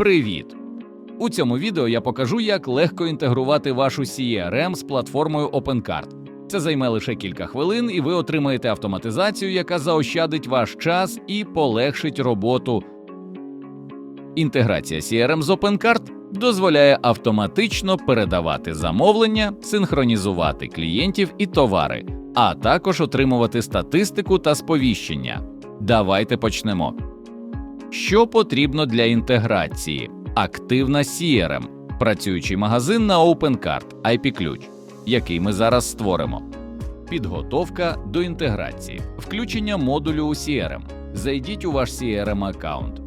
Привіт! У цьому відео я покажу, як легко інтегрувати вашу CRM з платформою OpenCard. Це займе лише кілька хвилин, і ви отримаєте автоматизацію, яка заощадить ваш час і полегшить роботу. Інтеграція CRM з OpenCard дозволяє автоматично передавати замовлення, синхронізувати клієнтів і товари, а також отримувати статистику та сповіщення. Давайте почнемо. Що потрібно для інтеграції? Активна CRM, працюючий магазин на OpenCard, IP-ключ, який ми зараз створимо. Підготовка до інтеграції, включення модулю у CRM. Зайдіть у ваш CRM аккаунт.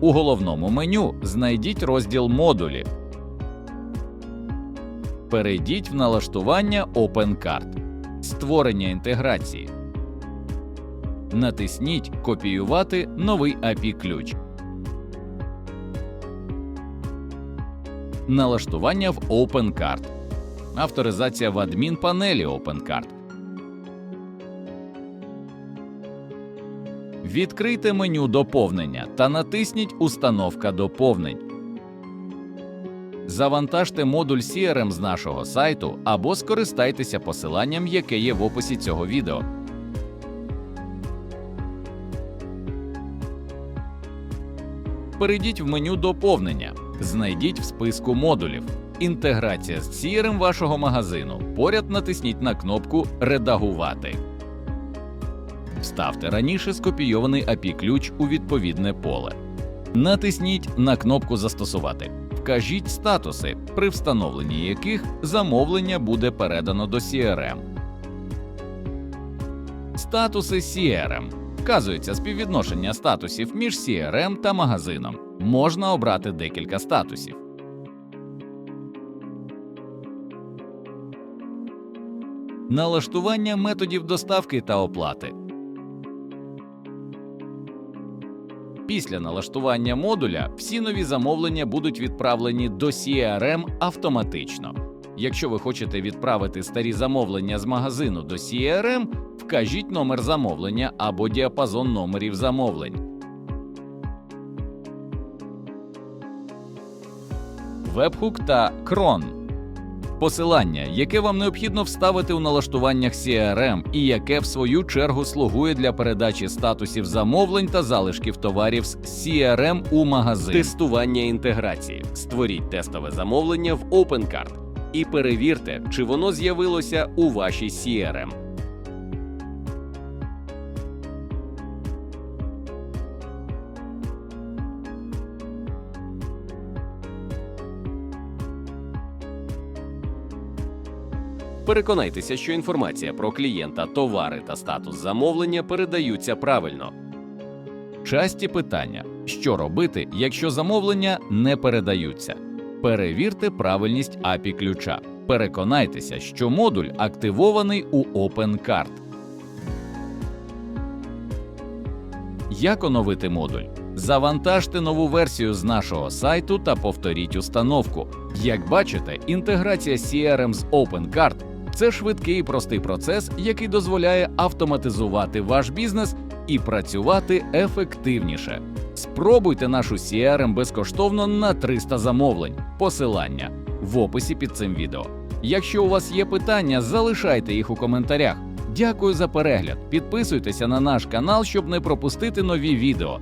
У головному меню знайдіть розділ модулі. Перейдіть в налаштування OpenCard. Створення інтеграції. Натисніть Копіювати новий API-ключ. Налаштування в OpenCard. Авторизація в адмінпанелі OpenCard. Відкрийте меню доповнення та натисніть Установка доповнень. Завантажте модуль CRM з нашого сайту або скористайтеся посиланням, яке є в описі цього відео. Перейдіть в меню доповнення, знайдіть в списку модулів. Інтеграція з CRM вашого магазину. Поряд натисніть на кнопку Редагувати. Вставте раніше скопійований API-ключ у відповідне поле. Натисніть на кнопку Застосувати. Вкажіть статуси, при встановленні яких замовлення буде передано до CRM. Статуси CRM. Вказується співвідношення статусів між CRM та магазином. Можна обрати декілька статусів. Налаштування методів доставки та оплати. Після налаштування модуля всі нові замовлення будуть відправлені до CRM автоматично. Якщо ви хочете відправити старі замовлення з магазину до CRM, вкажіть номер замовлення або діапазон номерів замовлень. Вебхук та крон. Посилання, яке вам необхідно вставити у налаштуваннях CRM і яке в свою чергу слугує для передачі статусів замовлень та залишків товарів з CRM у магазин. Тестування інтеграції. Створіть тестове замовлення в OpenCart і перевірте, чи воно з'явилося у вашій CRM. Переконайтеся, що інформація про клієнта, товари та статус замовлення передаються правильно. Часті питання: що робити, якщо замовлення не передаються? Перевірте правильність API ключа. Переконайтеся, що модуль активований у OpenCard. Як оновити модуль? Завантажте нову версію з нашого сайту та повторіть установку. Як бачите, інтеграція CRM з OpenCard – це швидкий і простий процес, який дозволяє автоматизувати ваш бізнес і працювати ефективніше. Спробуйте нашу CRM безкоштовно на 300 замовлень. Посилання в описі під цим відео. Якщо у вас є питання, залишайте їх у коментарях. Дякую за перегляд. Підписуйтеся на наш канал, щоб не пропустити нові відео.